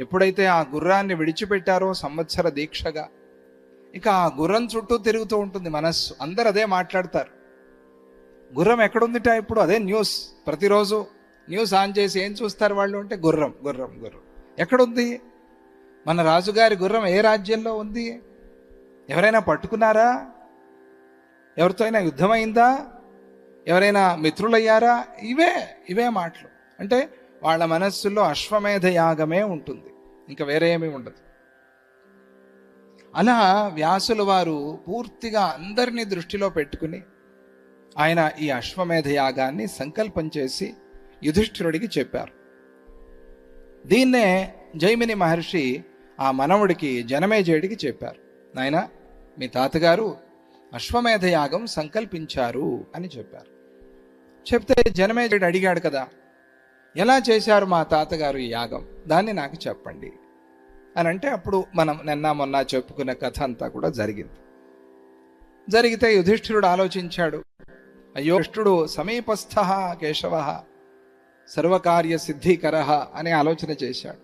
ఎప్పుడైతే ఆ గుర్రాన్ని విడిచిపెట్టారో సంవత్సర దీక్షగా ఇక ఆ గుర్రం చుట్టూ తిరుగుతూ ఉంటుంది మనస్సు. అందరు అదే మాట్లాడతారు. గుర్రం ఎక్కడుందిట ఇప్పుడు? అదే న్యూస్. ప్రతిరోజు న్యూస్ ఆన్ చేసి ఏం చూస్తారు వాళ్ళు అంటే గుర్రం గుర్రం గుర్రం. ఎక్కడుంది? మన రాజుగారి గుర్రం ఏ రాజ్యంలో ఉంది? ఎవరైనా పట్టుకున్నారా? ఎవరితో అయినా యుద్ధమైందా? ఎవరైనా మిత్రులయ్యారా? ఇవే ఇవే మాటలు. అంటే వాళ్ళ మనస్సులో అశ్వమేధ యాగమే ఉంటుంది. ఇంకా వేరే ఏమీ ఉండదు. అలా వ్యాసుల వారు పూర్తిగా అందరినీ దృష్టిలో పెట్టుకుని ఆయన ఈ అశ్వమేధ యాగాన్ని సంకల్పం చేసి యుధిష్ఠిరుడికి చెప్పారు. దీన్నే జైమిని మహర్షి ఆ మనవుడికి జనమేజయుడికి చెప్పారు. నాయన మీ తాతగారు అశ్వమేధ యాగం సంకల్పించారు అని చెప్పారు. చెప్తే జనమేజయుడు అడిగాడు కదా ఎలా చేశారు మా తాతగారు ఈ యాగం? దాన్ని నాకు చెప్పండి. అని అంటే అప్పుడు మనం నిన్న మొన్న చెప్పుకునే కథ అంతా కూడా జరిగింది. జరిగితే యుధిష్ఠిరుడు ఆలోచించాడు. అయ్యో కృష్ణుడు సమీపస్థ కేశవ సర్వకార్య సిద్ధికర అనే ఆలోచన చేశాడు.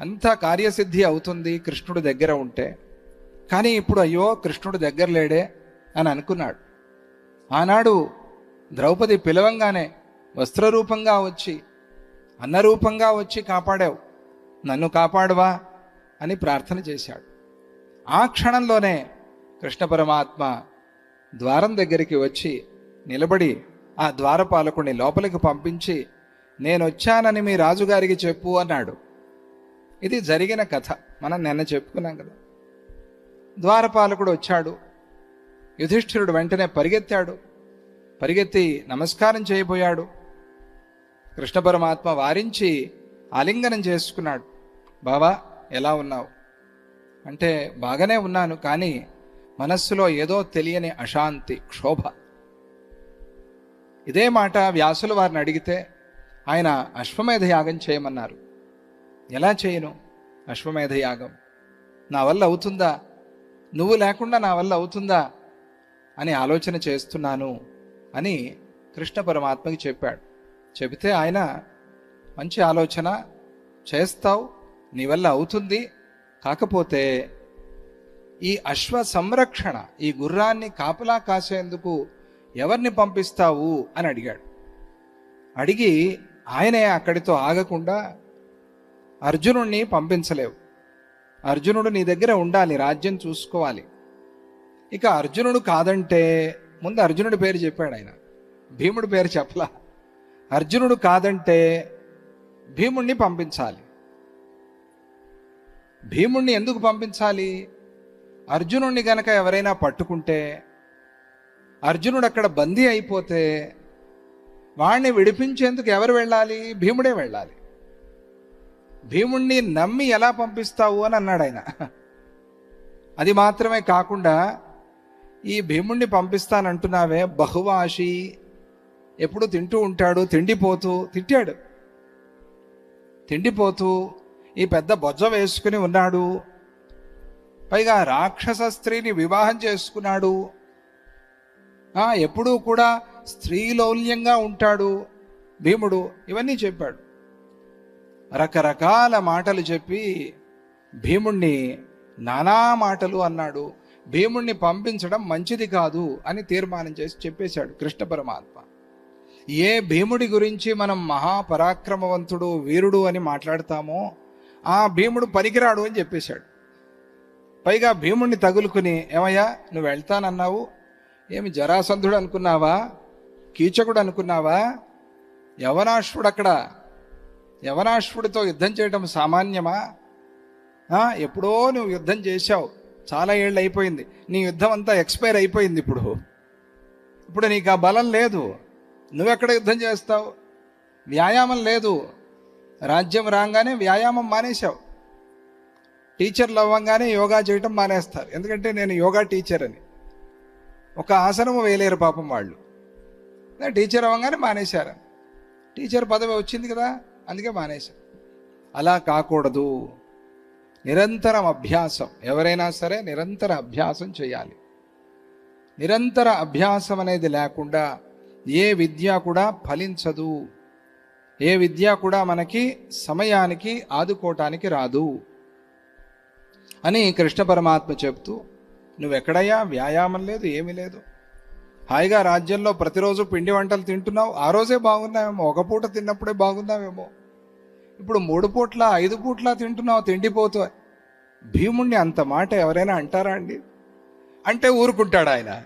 అంతా కార్యసిద్ధి అవుతుంది కృష్ణుడు దగ్గర ఉంటే. కానీ ఇప్పుడు అయ్యో కృష్ణుడు దగ్గర లేడే అని అనుకున్నాడు. ఆనాడు ద్రౌపది పిలవంగానే వస్త్రరూపంగా వచ్చి అన్నరూపంగా వచ్చి కాపాడావు. నన్ను కాపాడువా అని ప్రార్థన చేశాడు. ఆ క్షణంలోనే కృష్ణ పరమాత్మ ద్వారం దగ్గరికి వచ్చి నిలబడి ఆ ద్వారపాలకుడిని లోపలికి పంపించి నేను వచ్చానని మీ రాజుగారికి చెప్పు అన్నాడు. ఇది జరిగిన కథ. మనం నిన్న చెప్పుకున్నాం కదా. ద్వారపాలకుడు వచ్చాడు. యుధిష్ఠిరుడు వెంటనే పరిగెత్తాడు. పరిగెత్తి నమస్కారం చేయబోయాడు. కృష్ణ పరమాత్మ వారించి ఆలింగనం చేసుకున్నాడు. బావా ఎలా ఉన్నావు? అంటే బాగానే ఉన్నాను కానీ మనస్సులో ఏదో తెలియని అశాంతి క్షోభ. ఇదే మాట వ్యాసుల వారిని అడిగితే ఆయన అశ్వమేధ యాగం చేయమన్నారు. ఎలా చేయను అశ్వమేధ యాగం? నా వల్ల అవుతుందా? నువ్వు లేకుండా నా వల్ల అవుతుందా? అని ఆలోచన చేస్తున్నాను అని కృష్ణ పరమాత్మకి చెప్పాడు. చెబితే ఆయన మంచి ఆలోచన చేస్తావు నీ వల్ల అవుతుంది. కాకపోతే ఈ అశ్వ సంరక్షణ ఈ గుర్రాన్ని కాపలా కాసేందుకు ఎవరిని పంపిస్తావు? అని అడిగాడు. అడిగి ఆయనే అక్కడితో ఆగకుండా అర్జునుడిని పంపించలేవు. అర్జునుడు నీ దగ్గర ఉండాలి రాజ్యం చూసుకోవాలి. ఇక అర్జునుడు కాదంటే ముందు అర్జునుడి పేరు చెప్పాడు ఆయన. భీముడి పేరు చెప్పలా. అర్జునుడు కాదంటే భీముణ్ణి పంపించాలి. భీముణ్ణి ఎందుకు పంపించాలి? అర్జునుణ్ణి గనక ఎవరైనా పట్టుకుంటే అర్జునుడు అక్కడ బందీ అయిపోతే వాణ్ణి విడిపించేందుకు ఎవరు వెళ్ళాలి? భీముడే వెళ్ళాలి. భీముణ్ణి నమ్మి ఎలా పంపిస్తావు అని అన్నాడు ఆయన. అది మాత్రమే కాకుండా ఈ భీముణ్ణి పంపిస్తానంటున్నావే బహువాషి ఎప్పుడు తింటూ ఉంటాడు తిండిపోతూ తిట్టాడు. తిండిపోతూ ఈ పెద్ద బొజ్జ వేసుకుని ఉన్నాడు. పైగా రాక్షస స్త్రీని వివాహం చేసుకున్నాడు. ఎప్పుడూ కూడా స్త్రీలౌల్యంగా ఉంటాడు. భీముడు ఇవన్నీ చెప్పాడు. రకరకాల మాటలు చెప్పి భీముణ్ణి నానా మాటలు అన్నాడు. భీముణ్ణి పంపించడం మంచిది కాదు అని తీర్మానం చేసి చెప్పేశాడు కృష్ణ పరమాత్మ. ఏ భీముడి గురించి మనం మహాపరాక్రమవంతుడు వీరుడు అని మాట్లాడతామో ఆ భీముడు పనికిరాడు అని చెప్పేశాడు. పైగా భీముడిని తగులుకుని ఏమయ్యా నువ్వు వెళ్తానన్నావు? ఏమి జరాసంధుడు అనుకున్నావా? కీచకుడు అనుకున్నావా? యవనాశ్వుడు అక్కడ యవనాశ్వుడితో యుద్ధం చేయడం సామాన్యమా? ఎప్పుడో నువ్వు యుద్ధం చేశావు. చాలా ఏళ్ళు అయిపోయింది. నీ యుద్ధం అంతా ఎక్స్పైర్ అయిపోయింది ఇప్పుడు. ఇప్పుడు నీకు ఆ బలం లేదు. నువ్వెక్కడ యుద్ధం చేస్తావు? వ్యాయామం లేదు. రాజ్యం రాగానే వ్యాయామం మానేశావు. టీచర్లు అవ్వగానే యోగా చేయటం మానేస్తారు. ఎందుకంటే నేను యోగా టీచర్ అని. ఒక ఆసనము వేయలేరు పాపం వాళ్ళు. టీచర్ అవ్వగానే మానేశారు. టీచర్ పదవి వచ్చింది కదా అందుకే మానేశారు. అలా కాకూడదు. నిరంతరం అభ్యాసం. ఎవరైనా సరే నిరంతర అభ్యాసం చేయాలి. నిరంతర అభ్యాసం అనేది లేకుండా ఏ విద్య కూడా ఫలించదు. ఏ విద్య కూడా మనకి సమయానికి ఆదుకోవటానికి రాదు. అని కృష్ణ పరమాత్మ చెప్తూ నువ్వెక్కడయ్యా? వ్యాయామం లేదు ఏమీ లేదు. హాయిగా రాజ్యంలో ప్రతిరోజు పిండి వంటలు తింటున్నావు ఆ రోజే బాగున్నావేమో ఒక పూట తిన్నప్పుడే బాగున్నావేమో. ఇప్పుడు మూడు పూట్ల ఐదు పూట్ల తింటున్నావు తిండిపోతూ. భీముణ్ణి అంత మాట ఎవరైనా అంటారా అండి? అంటే ఊరుకుంటాడు ఆయన.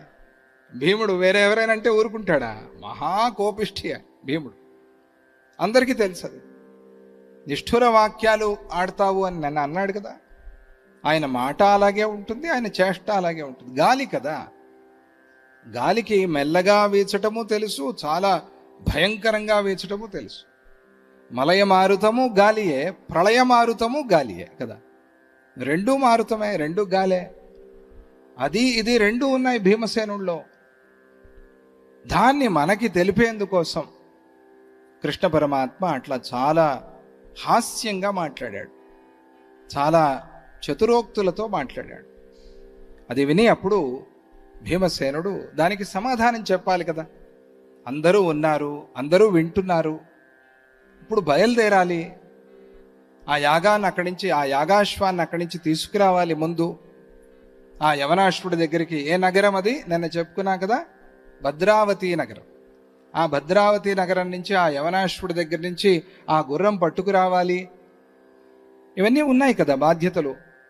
భీముడు వేరే ఎవరైనా అంటే ఊరుకుంటాడా మహాకోపిష్ఠి భీముడు. అందరికీ తెలుసు అది నిష్ఠుర వాక్యాలు ఆడతావు అని నన్ను అన్నాడు కదా. ఆయన మాట అలాగే ఉంటుంది ఆయన చేష్ట అలాగే ఉంటుంది. గాలి కదా. గాలికి మెల్లగా వీచటము తెలుసు చాలా భయంకరంగా వీచటము తెలుసు. మలయ మారుతము గాలియే ప్రళయ మారుతము గాలియే కదా. రెండు మారుతమే రెండు గాలే. అది ఇది రెండు ఉన్నాయి భీమసేనుల్లో. దాన్ని మనకి తెలిపేందుకోసం కృష్ణ పరమాత్మ అట్లా చాలా హాస్యంగా మాట్లాడాడు. చాలా చతురోక్తులతో మాట్లాడాడు. అది విని అప్పుడు భీమసేనుడు దానికి సమాధానం చెప్పాలి కదా. అందరూ ఉన్నారు అందరూ వింటున్నారు. ఇప్పుడు బయలుదేరాలి. ఆ యాగాన్ని అక్కడి నుంచి ఆ యాగాశ్వాన్ని అక్కడి నుంచి తీసుకురావాలి ముందు. ఆ యవనాశ్వుడి దగ్గరికి ఏ నగరం అది? నిన్న చెప్పుకున్నా కదా భద్రావతి నగరం. ఆ భద్రావతి నగరం నుంచి ఆ యవనాశ్వుడి దగ్గర నుంచి ఆ గుర్రం పట్టుకురావాలి. ఇవన్నీ ఉన్నాయి కదా బాధ్యతలు.